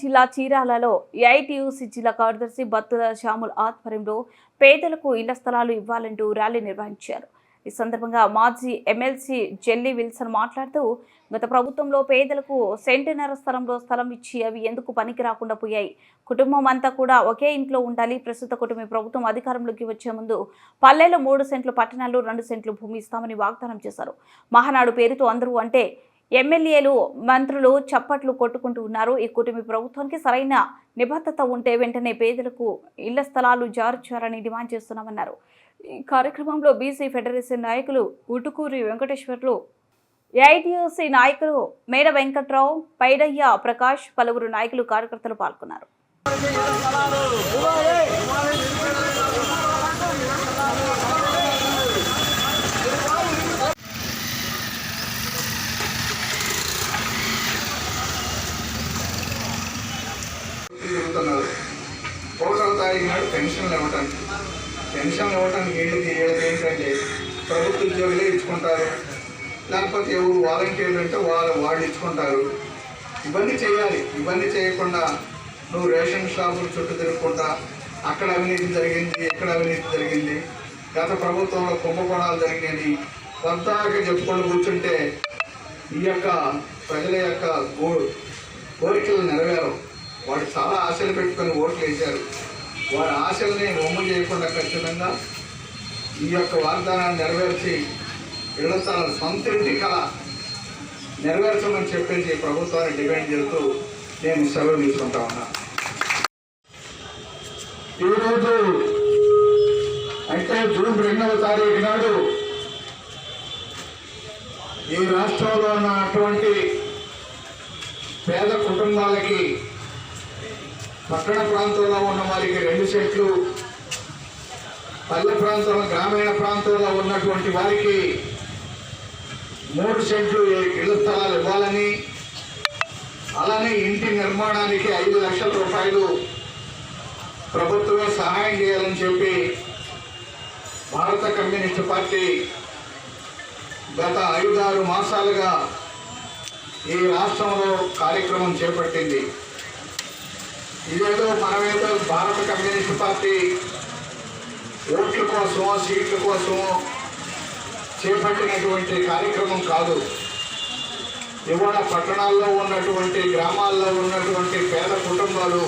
జిల్లా చీరాలలో ఏఐటీయూసీ జిల్లా కార్యదర్శి బత్తుల శ్యాముల్ ఆధ్వర్యంలో పేదలకు ఇళ్ళ స్థలాలు ఇవ్వాలంటూ ర్యాలీ నిర్వహించారు. ఈ సందర్భంగా మాజీ ఎమ్మెల్సీ జెల్లీ విల్సన్ మాట్లాడుతూ గత ప్రభుత్వంలో పేదలకు సెంటనర్ స్థలంలో స్థలం ఇచ్చి అవి ఎందుకు పనికి రాకుండా పోయాయి? కుటుంబం అంతా కూడా ఒకే ఇంట్లో ఉండాలి. ప్రస్తుత కుటుంబ ప్రభుత్వం అధికారంలోకి వచ్చే ముందు పల్లెలో మూడు సెంట్లు పట్టణాల్లో రెండు సెంట్లు భూమి ఇస్తామని వాగ్దానం చేశారు. మహానాడు పేరుతో అందరూ అంటే ఎమ్మెల్యేలు మంత్రులు చప్పట్లు కొట్టుకుంటూ ఉన్నారు. ఈ కుటుంబ ప్రభుత్వానికి సరైన నిబద్ధత ఉంటే వెంటనే పేదలకు ఇళ్ళ స్థలాలు జారుచారని డిమాండ్ చేస్తున్నామన్నారు. ఈ కార్యక్రమంలో బీసీ ఫెడరేషన్ నాయకులు ఉటుకూరి వెంకటేశ్వర్లు ఏఐటీయూసీ నాయకులు మేడ వెంకట్రావు పైడయ్య ప్రకాష్ పలువురు నాయకులు కార్యకర్తలు పాల్గొన్నారు తిరుగుతున్నారు ఒకటో తారీఖు నాడు పెన్షన్లు ఇవ్వటానికి పెన్షన్లు ఇవ్వటానికి ఏంటి వీళ్ళకి ఏంటంటే ప్రభుత్వ ఉద్యోగులే ఇచ్చుకుంటారు. లేకపోతే ఎవరు వాలంటీర్లు అంటే వాళ్ళు వాళ్ళు ఇచ్చుకుంటారు. ఇవన్నీ చేయాలి. ఇవన్నీ చేయకుండా నువ్వు రేషన్ షాపులు చుట్టూ తిరుగుకుంటా అక్కడ అవినీతి జరిగింది ఇక్కడ అవినీతి జరిగింది. గత ప్రభుత్వంలో కుంభకోణాలు జరిగినాయి కొంతగా చెప్పుకొని కూర్చుంటే ఈ యొక్క ప్రజల యొక్క గో కోరికలు నెరవేరవు. వాడు చాలా ఆశలు పెట్టుకొని ఓట్లు వేశారు. వారి ఆశల్ని ఒమ్ము చేయకుండా ఖచ్చితంగా ఈ యొక్క వాగ్దానాన్ని నెరవేర్చి ఇళ్ళ స్థలాలు సొంత ఇంటి కళ నెరవేర్చమని చెప్పేసి ప్రభుత్వాన్ని డిమాండ్ చేస్తూ నేను సెలవు తీసుకుంటా ఉన్నా. ఈరోజు అంటే జూన్ రెండవ తారీఖు నాడు ఈ రాష్ట్రంలో ఉన్నటువంటి పేద కుటుంబాలకి పట్టణ ప్రాంతంలో ఉన్న వారికి రెండు సెట్లు పల్లె ప్రాంతంలో గ్రామీణ ప్రాంతంలో ఉన్నటువంటి వారికి మూడు సెంట్లు ఇళ్ళ స్థలాలు ఇవ్వాలని అలానే ఇంటి నిర్మాణానికి ఐదు లక్షల రూపాయలు ప్రభుత్వమే సహాయం చేయాలని చెప్పి భారత కమ్యూనిస్ట్ పార్టీ గత ఐదారు మాసాలుగా ఈ రాష్ట్రంలో కార్యక్రమం చేపట్టింది. ఇదేదో మనమేదో భారత కమ్యూనిస్ట్ పార్టీ ఓట్ల కోసం సీట్ల కోసం చేపట్టినటువంటి కార్యక్రమం కాదు. ఇవాళ పట్టణాల్లో ఉన్నటువంటి గ్రామాల్లో ఉన్నటువంటి పేద కుటుంబాలు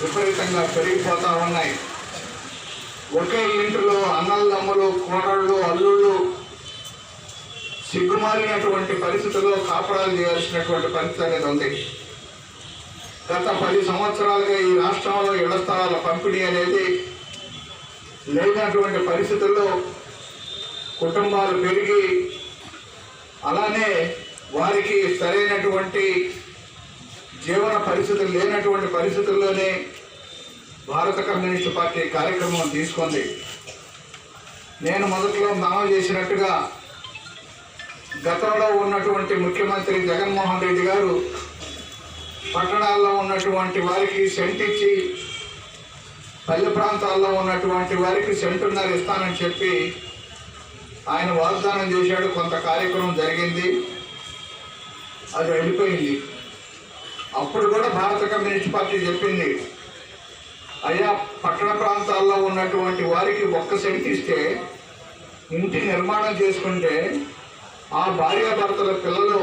విపరీతంగా పెరిగిపోతూ ఉన్నాయి. ఒకే ఇంటిలో అన్నలమ్మలు కోడళ్ళు అల్లుళ్ళు సిగ్గుమారినటువంటి పరిస్థితుల్లో కాపురాలు చేయాల్సినటువంటి పరిస్థితి అనేది ఉంది. గత పది సంవత్సరాలుగా ఈ రాష్ట్రంలో ఇళ్ళ స్థలాల పంపిణీ అనేది లేనటువంటి పరిస్థితుల్లో కుటుంబాలు పెరిగి అలానే వారికి సరైనటువంటి జీవన పరిస్థితులు లేనటువంటి పరిస్థితుల్లోనే భారత కమ్యూనిస్టు పార్టీ కార్యక్రమం తీసుకుంది. నేను మొదట్లో మనం చేసినట్టుగా గతంలో ఉన్నటువంటి ముఖ్యమంత్రి జగన్మోహన్ రెడ్డి గారు పట్టణాల్లో ఉన్నటువంటి వారికి సెంట్ ఇచ్చి పల్లె ప్రాంతాల్లో ఉన్నటువంటి వారికి సెంటున్నర ఇస్తానని చెప్పి ఆయన వాగ్దానం చేశాడు. కొంత కార్యక్రమం జరిగింది. అది వెళ్ళిపోయింది. అప్పుడు కూడా భారత కమ్యూనిస్ట్ పార్టీ చెప్పింది అయ్యా పట్టణ ప్రాంతాల్లో ఉన్నటువంటి వారికి ఒక్క సెంట్ ఇస్తే ఇంటి నిర్మాణం చేసుకుంటే ఆ భార్యాభర్తల పిల్లలు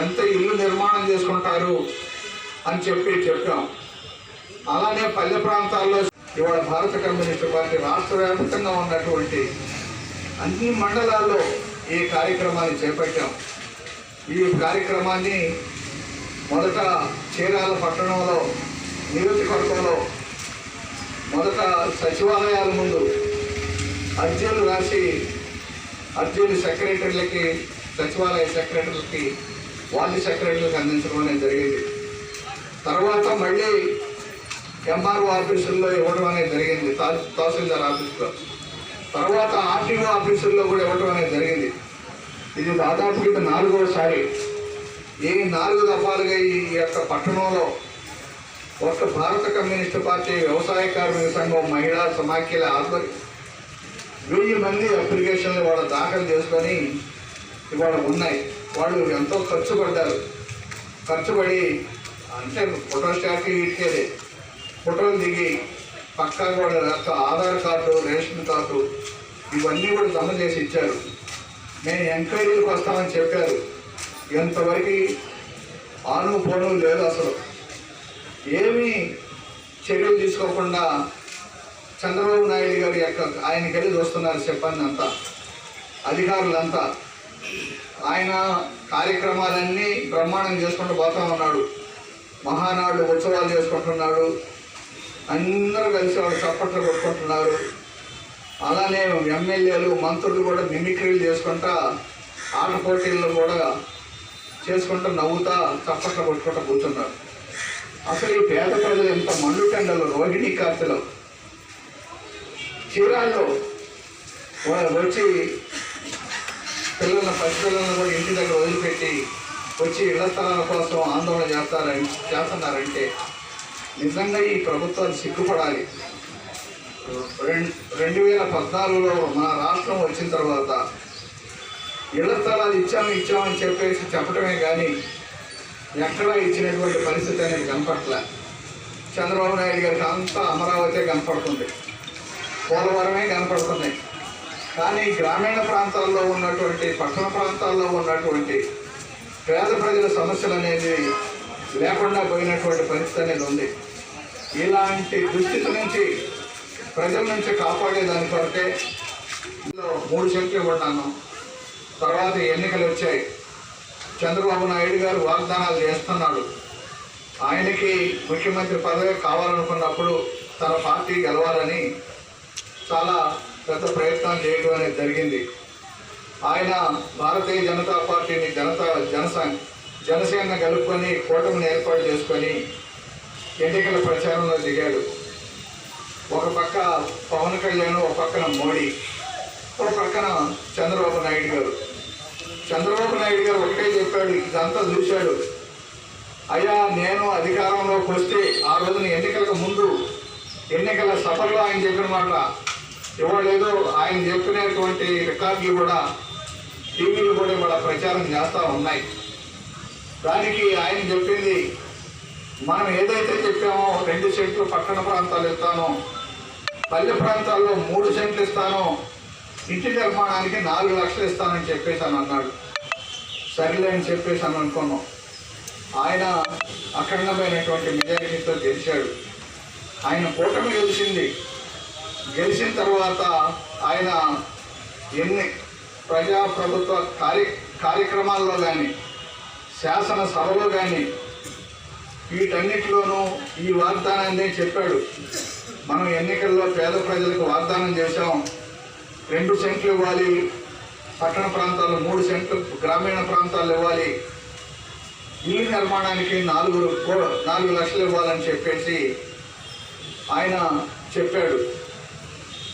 ఎంత ఇల్లు నిర్మాణం చేసుకుంటారు అని చెప్పి చెప్పాం. అలానే పల్లె ప్రాంతాల్లో ఇవాళ భారత కమ్యూనిస్ట్ పార్టీ రాష్ట్ర వ్యాప్తంగా ఉన్నటువంటి అన్ని మండలాల్లో ఈ కార్యక్రమాన్ని చేపట్టాం. ఈ కార్యక్రమాన్ని మొదట చీరాల పట్టణంలో నియోజకవర్గంలో మొదట సచివాలయాల ముందు అర్జీలు రాసి అర్జీలు సెక్రటరీలకి సచివాలయ సెక్రటరీలకి వార్డు సెక్రటరీలకు అందించడం అనేది జరిగింది. తర్వాత మళ్ళీ ఎంఆర్ఓ ఆఫీసుల్లో ఇవ్వడం అనేది జరిగింది తహసీల్దార్ ఆఫీసులో. తర్వాత ఆర్టీఓ ఆఫీసుల్లో కూడా ఇవ్వడం అనేది జరిగింది. ఇది దాదాపు ఇది నాలుగోసారి. ఈ నాలుగు దఫాలుగా ఈ యొక్క పట్టణంలో ఒక భారత కమ్యూనిస్ట్ పార్టీ వ్యవసాయ కార్మిక సంఘం మహిళా సమాఖ్యల ఆధ్వర్యం వెయ్యి మంది అప్లికేషన్లు వాళ్ళు దాఖలు చేసుకొని ఇవాళ ఉన్నాయి. వాళ్ళు ఎంతో ఖర్చు పడ్డారు. ఖర్చు పడి అంటే ఫోటో స్టాట్కి ఇచ్చేది. ఫోటోలు దిగి పక్కా కూడా యొక్క ఆధార్ కార్డు రేషన్ కార్డు ఇవన్నీ కూడా జమ చేసి ఇచ్చారు. మేము ఎంక్వైరీలకు వస్తామని చెప్పారు. ఎంతవరకు ఆను పోను లేదు అసలు. ఏమీ చర్యలు తీసుకోకుండా చంద్రబాబు నాయుడు గారి యొక్క ఆయన కలిసి చూస్తున్నారు చెప్పండి అంతా అధికారులంతా. ఆయన కార్యక్రమాలన్నీ బ్రహ్మాండం చేసుకుంటూ పోతా ఉన్నాడు. మహానాడు ఉత్సవాలు చేసుకుంటున్నాడు. అందరూ కలిసి వాళ్ళు చప్పట్లు కొట్టుకుంటున్నారు. అలానే ఎమ్మెల్యేలు మంత్రులు కూడా మిమిక్రీలు చేసుకుంటా ఆట పోటీల్లో కూడా చేసుకుంటూ నవ్వుతా చప్పట్లు కొట్టుకుంటూ కూర్చున్నారు. అసలు ఈ పేద ప్రజలు ఎంత మండుటెండలు రోహిణి కార్తెలు. చీరాల్లో వచ్చి పిల్లలను పసిపిల్లలను కూడా ఇంటి దగ్గర వదిలిపెట్టి వచ్చి ఇళ్ళ స్థలాల కోసం ఆందోళన చేస్తారని చేస్తున్నారంటే నిజంగా ఈ ప్రభుత్వాలు సిగ్గుపడాలి. రెండు రెండు వేల పద్నాలుగులో మన రాష్ట్రం వచ్చిన తర్వాత ఇళ్ళ స్థలాలు ఇచ్చాము ఇచ్చామని చెప్పేసి చెప్పడమే కానీ ఎక్కడా ఇచ్చినటువంటి పరిస్థితి అనేది కనపడలే చంద్రబాబు నాయుడు గారికి అంతా అమరావతి కనపడుతుంది. పోలవరమే కనపడుతున్నాయి కానీ గ్రామీణ ప్రాంతాల్లో ఉన్నటువంటి పట్టణ ప్రాంతాల్లో ఉన్నటువంటి పేద ప్రజల సమస్యలు అనేది లేకుండా పోయినటువంటి పరిస్థితి అనేది ఉంది. ఇలాంటి దుస్థితి నుంచి ప్రజల నుంచి కాపాడేదాని కొరకే ఇందులో మూడు సెంట్లు ఇవ్వడాను. తర్వాత ఎన్నికలు వచ్చాయి. చంద్రబాబు నాయుడు గారు వాగ్దానాలు చేస్తున్నాడు. ఆయనకి ముఖ్యమంత్రి పదవి కావాలనుకున్నప్పుడు తన పార్టీ గెలవాలని చాలా పెద్ద ప్రయత్నం చేయడం అనేది జరిగింది. ఆయన భారతీయ జనతా పార్టీని జనతా జనసంఘ జనసేన కలుపుకొని కూటమిని ఏర్పాటు చేసుకొని ఎన్నికల ప్రచారంలో దిగాడు. ఒక పక్క పవన్ కళ్యాణ్ ఒక పక్కన మోడీ ఒక పక్కన చంద్రబాబు నాయుడు గారు. చంద్రబాబు నాయుడు గారు ఒకటే చెప్పాడు ఇదంతా చూశాడు. అయ్యా నేను అధికారంలోకి వస్తే ఆ రోజున ఎన్నికలకు ముందు ఎన్నికల సఫర్లో ఆయన చెప్పిన మాట ఇవాళ ఏదో ఆయన చెప్పినటువంటి రికార్డులు కూడా టీవీలు కూడా ఇవాళ ప్రచారం చేస్తూ ఉన్నాయి. దానికి ఆయన చెప్పింది మనం ఏదైతే చెప్పామో రెండు సెంట్లు పట్టణ ప్రాంతాలు ఇస్తాను పల్లె ప్రాంతాల్లో మూడు సెంట్లు ఇస్తానో ఇంటి నిర్మాణానికి నాలుగు లక్షలు ఇస్తానని చెప్పేసాను అన్నాడు. సరిలే అని చెప్పేసాను అనుకున్నాం. ఆయన అఖండమైనటువంటి మెజారిటీతో గెలిచాడు. ఆయన కూటమి గెలిచింది. గెలిచిన తర్వాత ఆయన ఎన్ని ప్రజా ప్రభుత్వ కార్య కార్యక్రమాల్లో కానీ శాసనసభలో కానీ వీటన్నిటిలోనూ ఈ వాగ్దానాన్ని చెప్పాడు. మనం ఎన్నికల్లో పేద ప్రజలకు వాగ్దానం చేశాం. రెండు సెంట్లు ఇవ్వాలి. పట్టణ ప్రాంతాలు మూడు సెంట్లు గ్రామీణ ప్రాంతాలు ఇవ్వాలి. ఇల్లు నిర్మాణానికి నాలుగు నాలుగు లక్షలు ఇవ్వాలని చెప్పేసి ఆయన చెప్పాడు.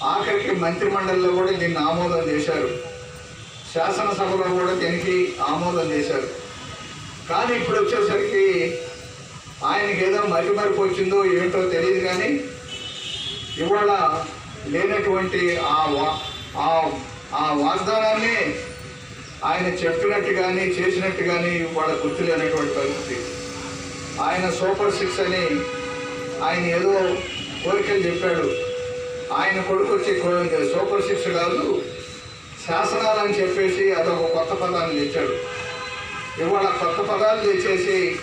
ఆఖరికి మంత్రిమండలిలో కూడా దీన్ని ఆమోదం చేశారు. శాసనసభలో కూడా దీనికి ఆమోదం చేశారు. కానీ ఇప్పుడు వచ్చేసరికి ఆయనకి ఏదో మరి మరిపు వచ్చిందో ఏంటో తెలియదు కానీ ఇవాళ లేనటువంటి ఆ వా ఆ వాగ్దానాన్ని ఆయన చెప్పినట్టు కానీ చేసినట్టు కానీ వాళ్ళ గుర్తులేనటువంటి పరిస్థితి. ఆయన సూపర్ సిక్స్ అని ఆయన ఏదో కోరికలు చెప్పాడు. ఆయన కొడుకు వచ్చి సూపర్ సిక్స్ కాదు శాసనాలని చెప్పేసి అదొక కొత్త పదాన్ని తెచ్చాడు. ఇవాళ కొత్త పదాలు తెచ్చేసి